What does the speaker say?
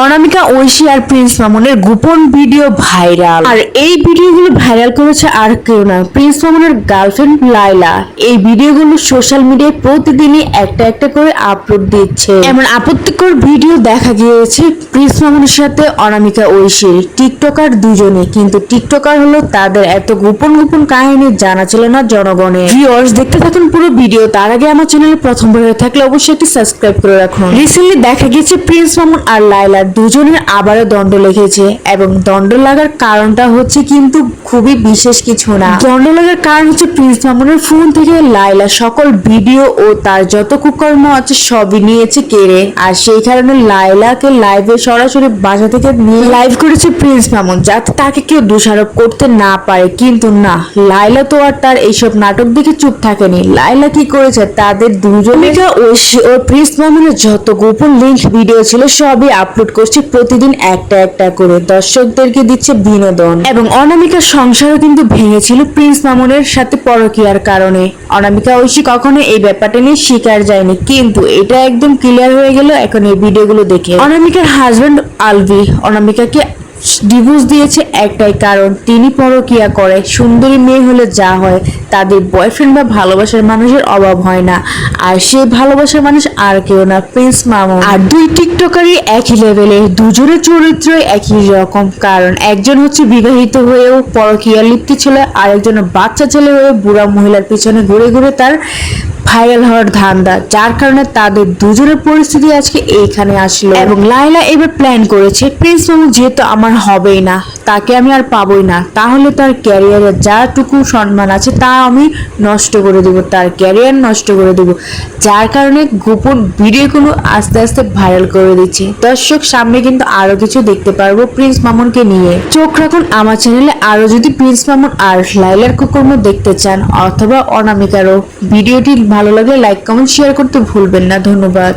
অনামিকা ঐশী আর Prince মামুনের গোপন video viral. আর এই ভিডিওগুলো ভাইরাল করেছে আর কেউ না। প্রিন্স মামুনের গার্লফ্রেন্ড লাইলা এই ভিডিওগুলো সোশ্যাল মিডিয়ায় প্রতিদিনই একটা একটা করে আপলোড দিচ্ছে। এমন আপত্তিকর ভিডিও দেখা গিয়েছে প্রিন্স মামুনের সাথে অনামিকা ঐশীর। টিকটকার দুজনে। কিন্তু টিকটকার হলো তাদের এত গোপন গোপন কাহিনী জানা ছিল না জনগণের ভিউয়ার্স দেখতে থাকুন পুরো ভিডিও। তার আগে আমার চ্যানেলে প্রথমবার হয়ে থাকলে অবশ্যই একটি সাবস্ক্রাইব করে রাখুন। রিসেন্টলি দেখা গিয়েছে প্রিন্স মামুন আর লাইলার দুজনের আবারও দণ্ড লেগেছে এবং দণ্ড লাগার কারণটা হচ্ছে কিন্তু খুবই বিশেষ কিছু না। দণ্ড লাগার কারণ হচ্ছে প্রিন্স মামুনের ফোন থেকে লাইলা সকল ভিডিও ও তার যত কুকর্ম আছে সবই নিয়েছে কেড়ে। আর সেই কারণে লাইলাকে লাইভে সরাসরি বাসা থেকে নিয়ে লাইভ করেছে প্রিন্স মামুন, যাতে তাকে কেউ দোষারোপ করতে না পারে। কিন্তু না লাইলা তো আর তার এইসব নাটক দেখে চুপ থাকেনি। লাইলা কি করেছে, তাদের দুজনিকা ঐশী ও প্রিন্স মামুনের যত গোপন লিঙ্ক ভিডিও ছিল সবই আপলোড করছে। প্রতিদিন একটা একটা করে দর্শকদেরকে দিচ্ছে বিনোদন। এবং অনামিকার সংসারও কিন্তু ভেঙেছিল প্রিন্স মামুনের সাথে পরকিয়ার কারণে। অনামিকা ঐশী কখনো এই ব্যাপারটা নিয়ে শিকার যায়নি, কিন্তু এটা একদম ক্লিয়ার হয়ে গেল এখন এই ভিডিওগুলো দেখে। অনামিকার হাজবেন্ড আলভি। অনামিকাকে ডিভোর্স দিয়েছে একটাই কারণ, তিনি পরকিয়া করে। সুন্দরী মেয়ে হলে যা হয়, তাদের বয়ফ্রেন্ড বা ভালোবাসার মানুষের অভাব হয় না। আর সেই ভালোবাসার মানুষ আর কেউ না, প্রিন্স মামুন। আর দুই টিকটকারই একই লেভেলে দুজনের চরিত্রই একই রকম। কারণ, একজন হচ্ছে বিবাহিত হয়েও পরকিয়া লিপ্তি ছিল আর একজন বাচ্চা ছেলে হয়ে বুড়া মহিলার পিছনে ঘুরে ঘুরে তার ভাইরাল হওয়ার ধান্দা, যার কারণে তাদের দুজনের পরিস্থিতি আজকে এইখানে আসলো। এবং লাইলা এবার প্ল্যান করেছে প্রিন্স মামু যেহেতু আমার হবেই না তাকে আমি আর পাবোই না। তাহলে তার ক্যারিয়ারে যাটুকু সম্মান আছে, তা আমি নষ্ট করে দেব, তার ক্যারিয়ার নষ্ট করে দেব। যার কারণে গোপন ভিডিওগুলো আস্তে আস্তে ভাইরাল করে দিচ্ছি। দর্শক, সামনে কিন্তু আরও কিছু দেখতে পারব প্রিন্স মামুনকে নিয়ে। চোখ রাখুন, আমার চ্যানেলে আরও যদি প্রিন্স মামুন আর লাইলার কুকর্ম দেখতে চান অথবা অনামিকারও। ভিডিওটি ভালো লাগলে লাইক কমেন্ট শেয়ার করতে ভুলবেন না। ধন্যবাদ।